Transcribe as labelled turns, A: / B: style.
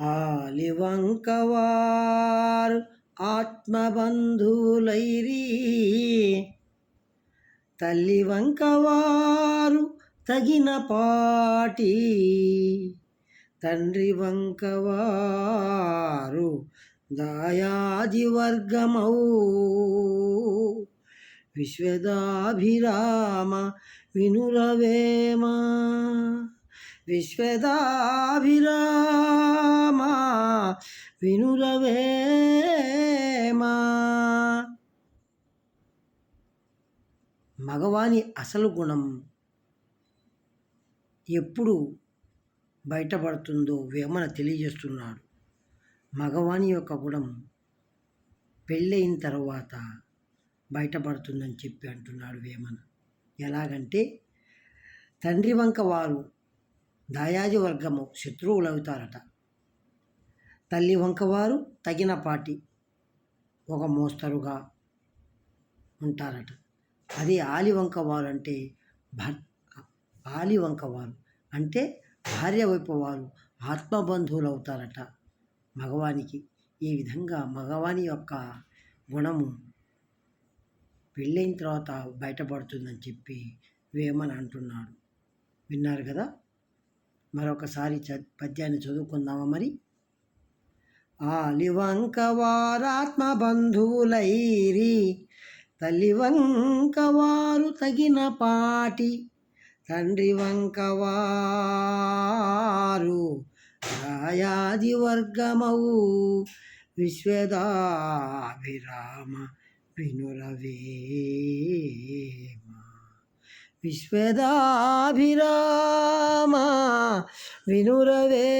A: ఆలివంకవారు ఆత్మబంధువులైరి. తల్లి వంకవారు తగిన పాటి తండ్రి వంకవారు దాయాది వర్గమౌ విశ్వదాభిరామ వినురవేమ. విశ్వదాభిరామ వినురవేమా మగవాని అసలు గుణం ఎప్పుడు బయటపడుతుందో వేమన తెలియజేస్తున్నాడు. మగవాని యొక్క గుణం పెళ్ళయిన తర్వాత బయటపడుతుందని చెప్పి అంటున్నాడు వేమన. ఎలాగంటే తండ్రి వంక వారు దాయాది వర్గము శత్రువులు అవుతారట తల్లి వంకవారు తగిన పాటి ఒక మోస్తరుగా ఉంటారట. అదే ఆలి వంక వారు అంటే భర్ ఆలి వంక వారు అంటే భార్య వైపు వారు ఆత్మబంధువులు అవుతారట మగవానికి ఈ విధంగా మగవాని యొక్క గుణము పెళ్ళైన తర్వాత బయటపడుతుందని చెప్పి వేమని అంటున్నాడు. విన్నారు కదా? మరొకసారి చ పద్యాన్ని చదువుకుందామా మరి? ఆలివంక వారాత్మ బంధువులైరి తల్లి వారు తగిన పాటి తండ్రి వంకవారు రాయాది వర్గమవు విశ్వదాభిరామ వినురవేమ విశ్వదాభిరామ వినురవే